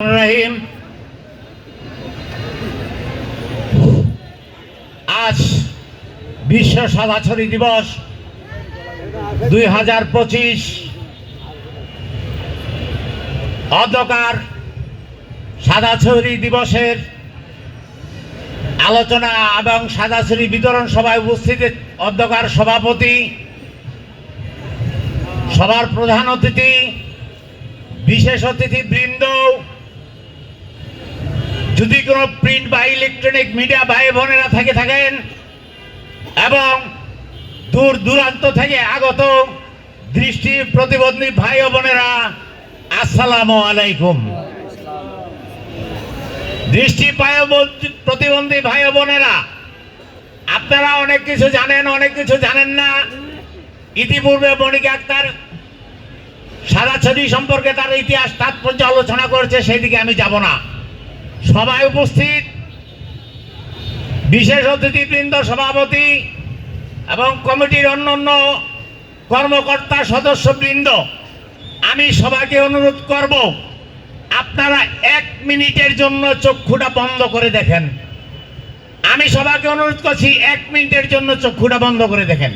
রহিম। আজ বিশ্ব সাদাছড়ি দিবস দুই হাজার পঁচিশ। অন্ধকার সাদাছড়ি দিবসের আলোচনা এবং সাদাছড়ি বিতরণ সভায় উপস্থিত অধ্যকার সভাপতি সবার প্রধান অতিথি, বিশেষ অতিথি বৃন্দ যদি কোনো প্রিন্ট বা ইলেকট্রনিক মিডিয়া ভাই বোনেরা থেকে থাকেন এবং দূর দূরান্ত থেকে আগত দৃষ্টি প্রতিবন্ধী ভাই বোনেরা, আসসালামু আলাইকুম। দৃষ্টি প্রতিবন্ধী ভাই বোনেরা, আপনারা অনেক কিছু জানেন, অনেক কিছু জানেন না। ইতিপূর্বে বণিক আক্তার সারা ছবি সম্পর্কে তার ইতিহাস তাৎপর্য আলোচনা করেছে সেই দিকে আমি যাব না। সবাই উপস্থিত বিশেষ অতিথিবৃন্দ, সভাপতি এবং কমিটির অন্যান্য কর্মকর্তা সদস্যবৃন্দ, আমি সবাইকে অনুরোধ করব, আপনারা এক মিনিটের জন্য চক্ষুটা বন্ধ করে দেখেন। আমি সবাইকে অনুরোধ করছি, এক মিনিটের জন্য চক্ষুটা বন্ধ করে দেখেন।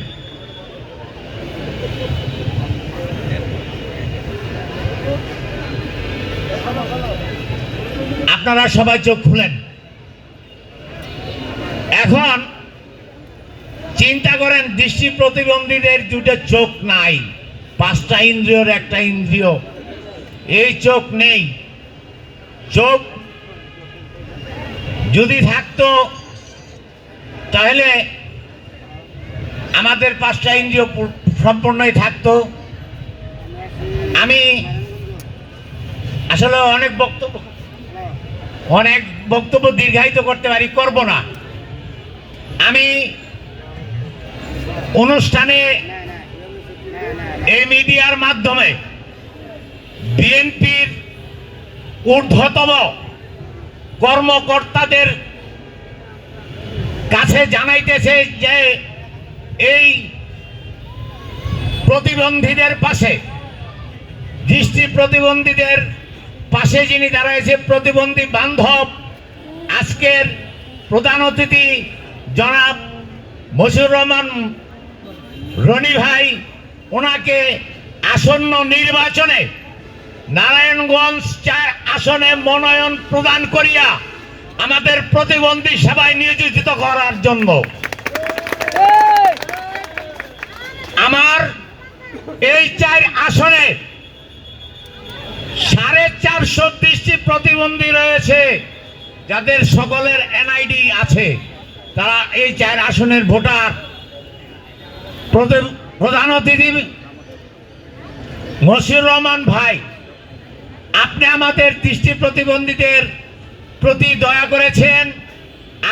আপনারা সবাই চোখ খুলেন। এখন চিন্তা করেন, দৃষ্টি প্রতিবন্ধীদের দুটো চোখ নাই, পাঁচটা ইন্দ্রিয়র একটা ইন্দ্রিয়। এই চোখ নেই। চোখ যদি থাকতো, তাহলে আমাদের পাঁচটা ইন্দ্রিয় সম্পূর্ণই থাকতো। আমি আসলে অনেক বক্তব্য অনেক বক্তব্য দীর্ঘায়িত করতে পারি, করব না। আমি অনুষ্ঠানে এই মিডিয়ার মাধ্যমে বিএনপির ঊর্ধ্বতম কর্মকর্তাদের কাছে জানাইতেছে যে এই প্রতিবন্ধীদের পাশে, দৃষ্টি প্রতিবন্ধীদের পাশে যিনি দাঁড়াইছে, প্রতিবন্ধী বান্ধব, আজকের প্রধান অতিথি জনাব মশিউর রহমান রনি ভাই, ওনাকে আসন্ন নির্বাচনে নারায়ণগঞ্জ চার আসনে মনোনয়ন প্রদান করিয়া আমাদের প্রতিবন্ধী সেবায় নিয়োজিত করার জন্য। আমার এই চার আসনে চারশো দৃষ্টি প্রতিবন্ধী রয়েছে, যাদের সকলের এনআইডি আছে। তারা এই চার আসনের ভোটার। প্রধান অতিথি মশিউর রহমান ভাই, আপনি আমাদের দৃষ্টি প্রতিবন্ধীদের প্রতি দয়া করেছেন।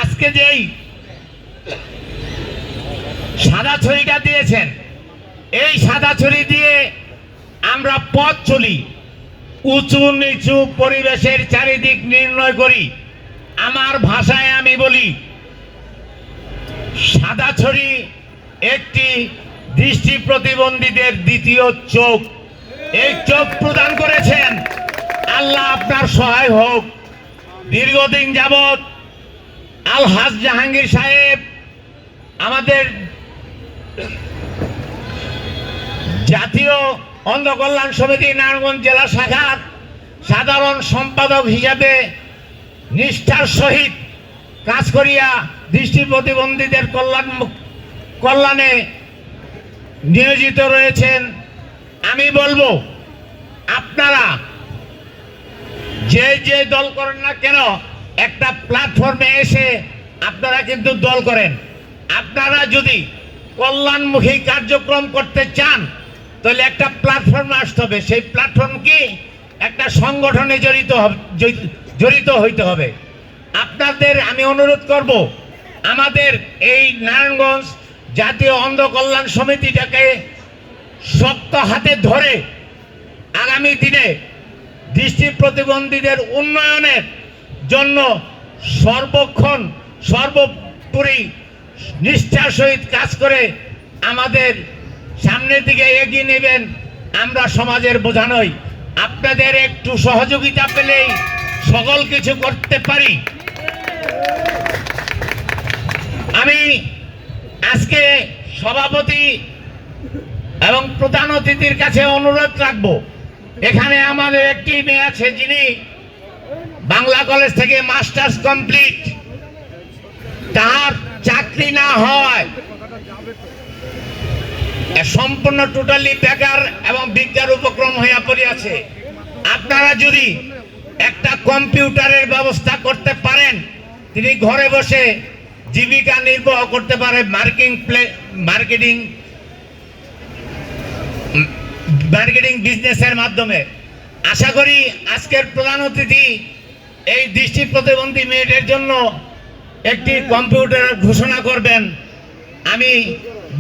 আজকে যেই সাদা ছড়িটা দিয়েছেন, এই সাদা ছড়ি দিয়ে আমরা পথ চলি। উঁচু নিচু পরিবেশের চারিদিক নির্ণয় করি। আমার ভাষায় আমি বলি, সাদা ছড়ি একটি দৃষ্টি প্রতিবন্ধীদের দ্বিতীয় চোখ। এই চোখ প্রদান করেছেন আল্লাহ আপনার সহায় হোক। দীর্ঘদিন যাবৎ আলহাজ জাহাঙ্গীর সাহেব আমাদের জাতীয় অন্ধ কল্যাণ সমিতি নারায়ণগঞ্জ জেলা শাখার সাধারণ সম্পাদক হিসাবে নিষ্ঠার সহিত কাজ করিয়া দৃষ্টি প্রতিবন্ধীদের কল্যাণ কল্যাণে নিয়োজিত রয়েছেন। আমি বলব, আপনারা যে যে দল করেন না কেন, একটা প্ল্যাটফর্মে এসে আপনারা কিন্তু দল করেন। আপনারা যদি কল্যাণমুখী কার্যক্রম করতে চান তাহলে একটা প্ল্যাটফর্মে আসতে হবে। সেই প্ল্যাটফর্ম কি? একটা সংগঠনে জড়িত জড়িত হইতে হবে। আপনাদের আমি অনুরোধ করব, আমাদের এই নারায়ণগঞ্জ জাতীয় অন্ধ কল্যাণ সমিতিটাকে শক্ত হাতে ধরে আগামী দিনে দৃষ্টি প্রতিবন্ধীদের উন্নয়নের জন্য সর্বক্ষণ, সর্বোপরি নিষ্ঠার সহিত কাজ করে আমাদের সামনের দিকে এগিয়ে নেবেন। আমরা সমাজের বোঝা নই। আপনাদের একটু সহযোগিতা পেলেই সকল কিছু করতে পারি। আমি আজকে সভাপতি এবং প্রধান অতিথির কাছে অনুরোধ রাখব। এখানে আমাদের একটি মেয়ে আছে যিনি বাংলা কলেজ থেকে মাস্টার্স কমপ্লিট। তার চাকরি না হয়। সম্পূর্ণ টোটালি বেকার এবং বিজ্ঞান উপক্রম হইয়া পড়িয়াছে। আপনারা যদি একটা কম্পিউটারের ব্যবস্থা করতে পারেন, তিনি ঘরে বসে জীবিকা নির্বাহ করতে পারে, মার্কিং প্লে মার্কেটিং মার্কেটিং বিজনেসের মাধ্যমে। আশা করি আজকের প্রধান অতিথি এই দৃষ্টি প্রতিবন্ধী মেয়েদের জন্য একটি কম্পিউটার ঘোষণা করবেন। আমি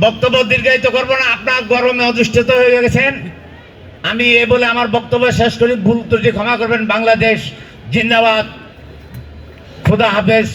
বক্তব্য দীর্ঘায়িত করব না, আপনার গরমে অধিষ্ঠিত হয়ে গেছেন। আমি এ বলে আমার বক্তব্য শেষ করি, ভুল ত্রুটি ক্ষমা করবেন, বাংলাদেশ জিন্দাবাদ। খুদা হাফেজ।